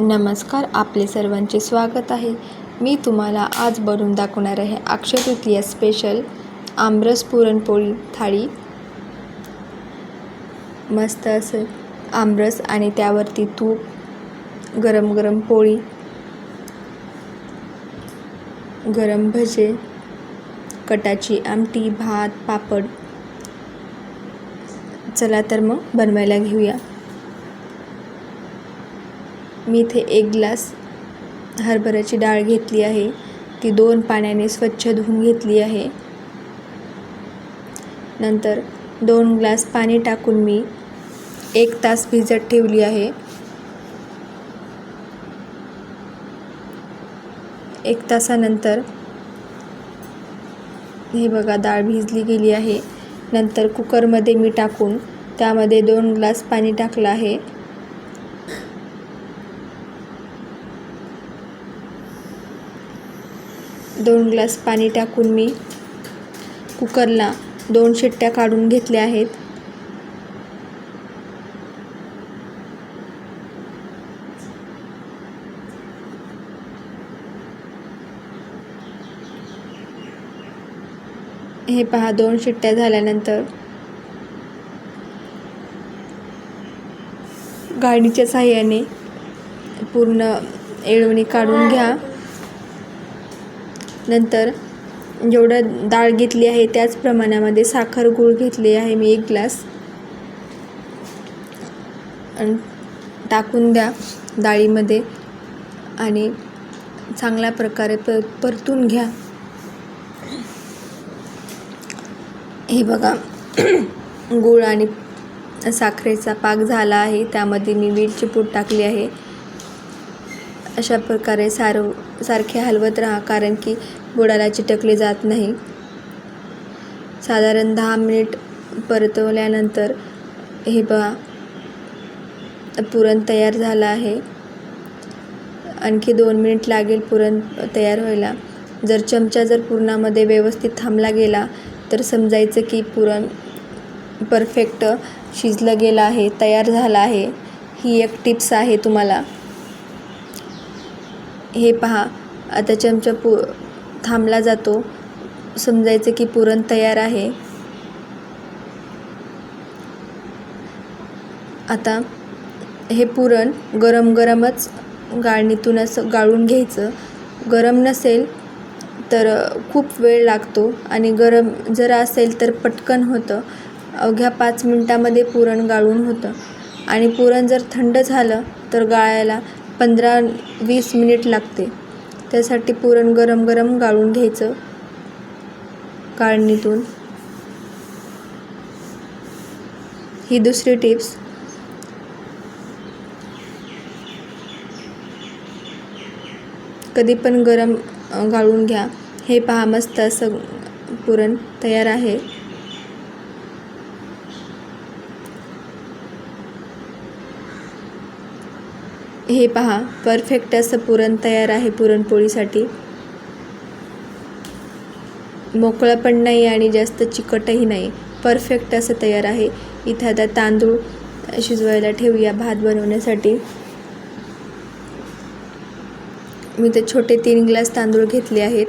नमस्कार आपले सर्वांचे स्वागत आहे. मी तुम्हाला आज बनवून दाखवणार आहे अक्षय तृतीया स्पेशल आमरस पुरणपोळी थाळी. मस्त असं आमरस आणि त्यावरती तूप गरम गरम पोळी गरम भजे कटाची आमटी भात पापड. चला तर मग बनवायला घेऊया. मी इथे एक ग्लास हरभऱ्याची डाळ घेतली आहे. ती दोन पाण्याने स्वच्छ धुवून घेतली आहे. नंतर दोन ग्लास पाणी टाकून मी एक तास भिजत ठेवली आहे. एक तासानंतर हे बघा डाळ भिजली गेली आहे. नंतर कुकरमध्ये मी टाकून त्यामध्ये दोन ग्लास पाणी टाकलं आहे. दोन ग्लास पाणी टाकून मी कुकरला दोन शिट्ट्या काढून घेतल्या आहेत. हे पहा दोन शिट्ट्या झाल्यानंतर गाडीच्या साह्याने पूर्ण येळवणी काढून घ्या. नंतर जेवढं डाळ घेतली आहे त्याच प्रमाणामध्ये साखर गूळ घेतली आहे मी एक ग्लास. आणि टाकून द्या डाळीमध्ये आणि चांगल्या प्रकारे प परतून घ्या. हे बघा गूळ आणि साखरेचा पाक झाला आहे त्यामध्ये मी वेलची पूड टाकली आहे. अशा प्रकारे सार सारखे हलवत राहा कारण की बुडाला चिटकले जात नाही. साधारण दहा मिनिट परतवल्यानंतर हे बघा पुरण तयार झालं आहे. आणखी दोन मिनिट लागेल पुरण तयार व्हायला. जर चमचा जर पुरणामध्ये व्यवस्थित थांबला गेला तर समजायचं की पुरण परफेक्ट शिजलं गेलं आहे तयार झालं आहे. ही एक टिप्स आहे तुम्हाला. हे पहा आता चमचा पु थांबला जातो. समजायचं की पुरण तयार आहे. आता हे पुरण गरम गरमच गाळणीतून असं गाळून घ्यायचं. गरम नसेल तर खूप वेळ लागतो आणि गरम जर असेल तर पटकन होतं. अवघ्या पाच मिनटामध्ये पुरण गाळून होतं. आणि पुरण जर थंड झालं तर गाळायला पंधरा वीस मिनिट लागते. त्यासाठी पुरण गरम गरम गाळून घ्यायचं. काढणीतून. ही दुसरी टिप्स. कधी पण गरम गाळून घ्या. हे पहा मस्त असं पुरण तयार आहे. हे पहा परफेक्ट असं पुरण तयार आहे पुरणपोळीसाठी. मोकळं पण नाही आणि जास्त चिकटही नाही. परफेक्ट असं तयार आहे. इथं आता तांदूळ शिजवायला ठेवूया भात बनवण्यासाठी. मी ते छोटे तीन ग्लास तांदूळ घेतले आहेत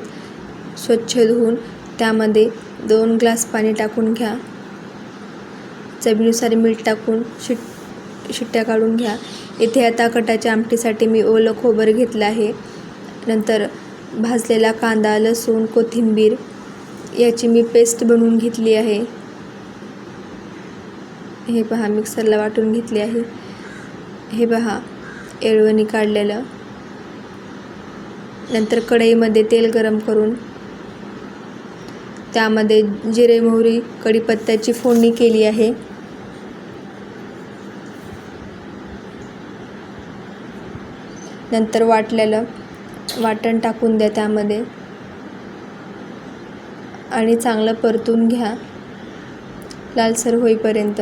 स्वच्छ धुवून. त्यामध्ये दोन ग्लास पाणी टाकून घ्या. चवीनुसार मीठ टाकून शिट शिट्ट्या काढून घ्या. इथे आता कटाच्या आमटीसाठी मी ओलं खोबरं घेतलं आहे. नंतर भाजलेला कांदा लसूण कोथिंबीर याची मी पेस्ट बनवून घेतली आहे. हे पहा मिक्सरला वाटून घेतली आहे. हे पहा येळवणी काढलेलं. नंतर कढईमध्ये तेल गरम करून त्यामध्ये जिरे मोहरी कढीपत्त्याची फोडणी केली आहे. नंतर वाटलेलं वाटण टाकून द्या त्यामध्ये. आणि चांगलं परतून घ्या. लालसर होईपर्यंत.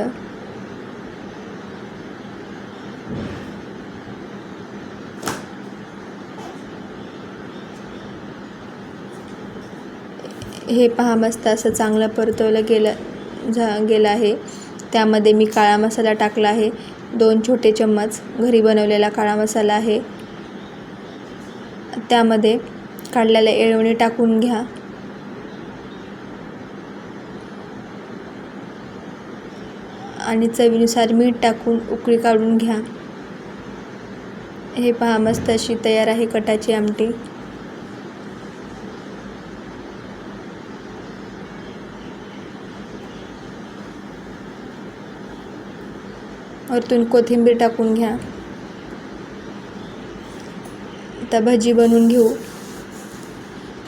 हे पहा मस्त असं चांगलं परतवलं गेलं झा गेलं आहे. त्यामध्ये मी काळा मसाला टाकला आहे. दोन छोटे चम्मच. घरी बनवलेला काळा मसाला आहे. त्यामध्ये काढलेल्या एळवणी टाकून घ्या. आणि चवीनुसार मीठ टाकून उकळी काढून घ्या. हे पहा मस्त अशी तयार आहे कटाची आमटी. वरतून कोथिंबीर टाकून घ्या. आता भजी बनवून घेऊ.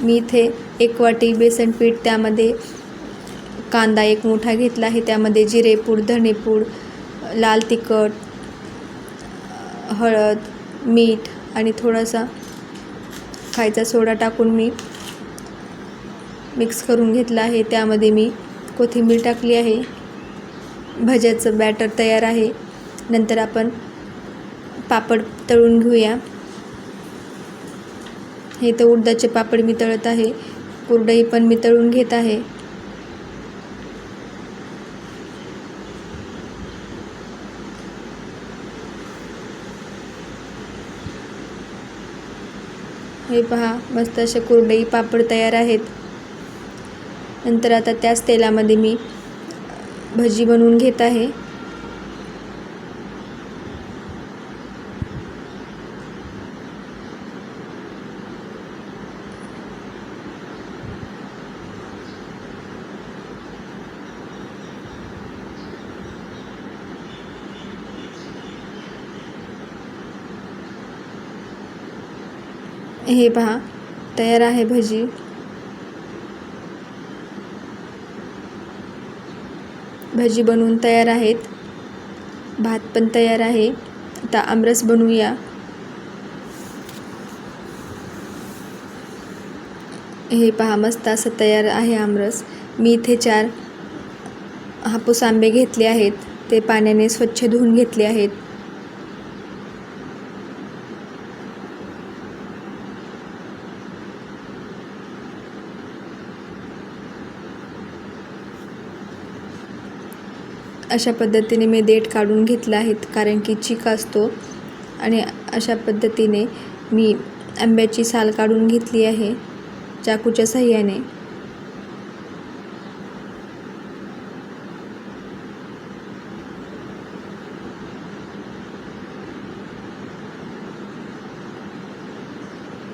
मी इथे एक वाटी बेसन पीठ त्यामध्ये कांदा एक मोठा घेतला आहे. त्यामध्ये जिरेपूड धणेपूड लाल तिखट हळद मीठ आणि थोडासा खायचा सोडा टाकून मी मिक्स करून घेतला आहे. त्यामध्ये मी कोथिंबीर टाकली आहे. भज्याचं बॅटर तयार आहे. नंतर आपण पापड तळून घेऊया. हे तर उडदाचे पापड मी तळत आहे. कुरडई पण मी तळून घेत आहे. हे पहा मस्त असे कुरडई पापड तयार आहेत. नंतर आता त्याच तेलामध्ये मी भजी बनवून घेत आहे. हे पहा तयार आहे भजी. भजी बनवून तयार आहेत. भात पण तयार आहे. आता आमरस बनवूया. हे पहा मस्त असं तयार आहे आमरस. मी इथे चार हापूस आंबे घेतले आहेत. ते पाण्याने स्वच्छ धुवून घेतले आहेत. अशा पद्धतीने मी देठ काढून घेतला आहेत कारण की चिक असतो. आणि अशा पद्धतीने मी आंब्याची साल काढून घेतली आहे चाकूच्या साह्याने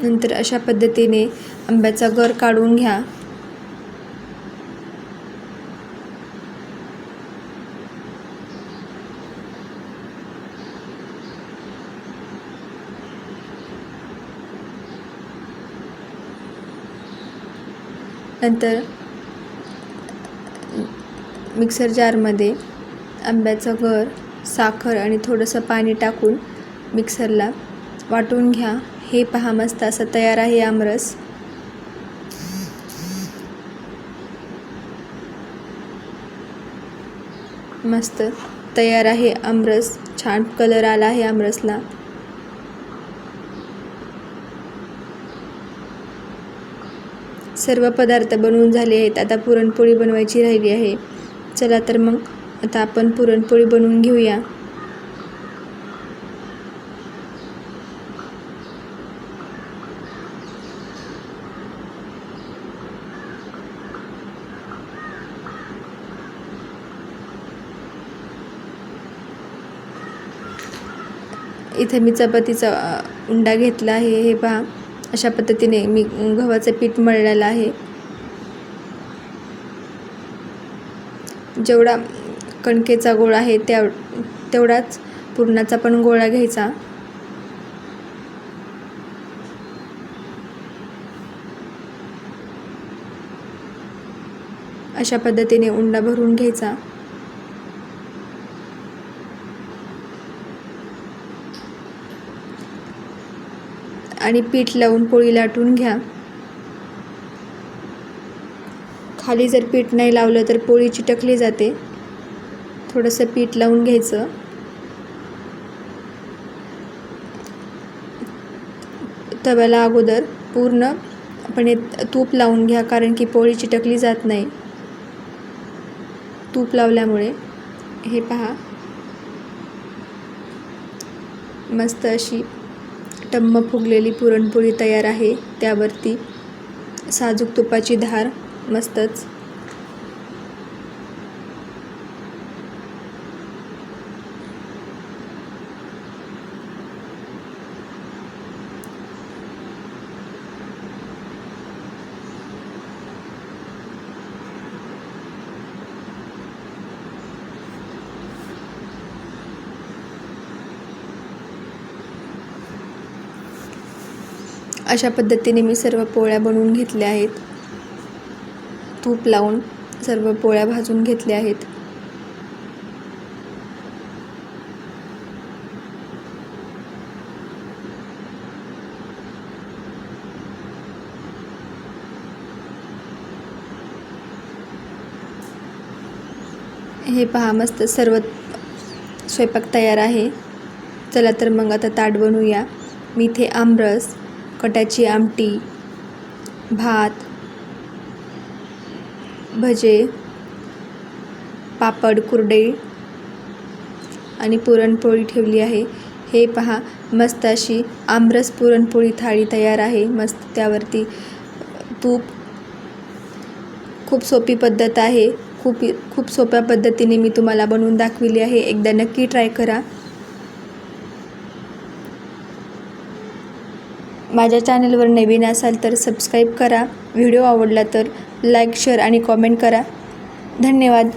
नंतर अशा पद्धतीने आंब्याचा गर काढून घ्या. नंतर मिक्सर जारमध्ये आंब्याचं गर साखर आणि थोडंसं पाणी टाकून मिक्सरला वाटून घ्या. हे पहा मस्त असं तयार आहे आमरस. मस्त तयार आहे आमरस. छान कलर आला आहे आमरसला. सर्व पदार्थ बनवून झाले आहेत. आता पुरणपोळी बनवायची राहिली आहे. चला तर मग आता आपण पुरणपोळी बनवून घेऊया. इथे मी चपातीचा उंडा घेतला आहे. हे पहा. अशा पद्धतीने मी गव्हाचं पीठ मळलेलं आहे. जेवढा कणकेचा गोळा आहे त्या तेवढाच पुरणाचा पण गोळा घ्यायचा. अशा पद्धतीने उंडा भरून घ्यायचा. आणि पीठ लावून पोळी लाटून घ्या. खाली जर पीठ नाही लावलं तर पोळी चिटकली जाते. थोडंसं पीठ लावून घ्यायचं. तव्याला अगोदर पूर्ण पूर्णपणे तूप लावून घ्या कारण की पोळी चिटकली जात नाही. तूप लावल्यामुळे हे पहा. मस्त अशी टम्म फुगलेली पुरणपोळी तयार आहे. त्यावरती साजूक तुपाची धार मस्तच. अशा पद्धतीने मी सर्व पोळ्या बनवून घेतल्या आहेत. तूप लावून सर्व पोळ्या भाजून घेतल्या आहेत. हे पहा मस्त सर्व स्वयंपाक तयार आहे. चला तर मग आता ताट बनवूया. मी इथे आमरस कटाची आमटी भात भजे पापड कुरडे आणि पुरणपोळी ठेवली आहे. हे पहा मस्त अशी आमरस पुरणपोळी थाळी तयार आहे. मस्त त्यावरती तूप खूप सोपी पद्धत आहे. खूप खूप सोप्या पद्धतीने मी तुम्हाला बनवून दाखविली आहे. एकदा नक्की ट्राय करा. माझ्या चॅनलवर नवीन असाल तर सबस्क्राईब करा. व्हिडिओ आवडला तर लाईक शेअर आणि कॉमेंट करा. धन्यवाद.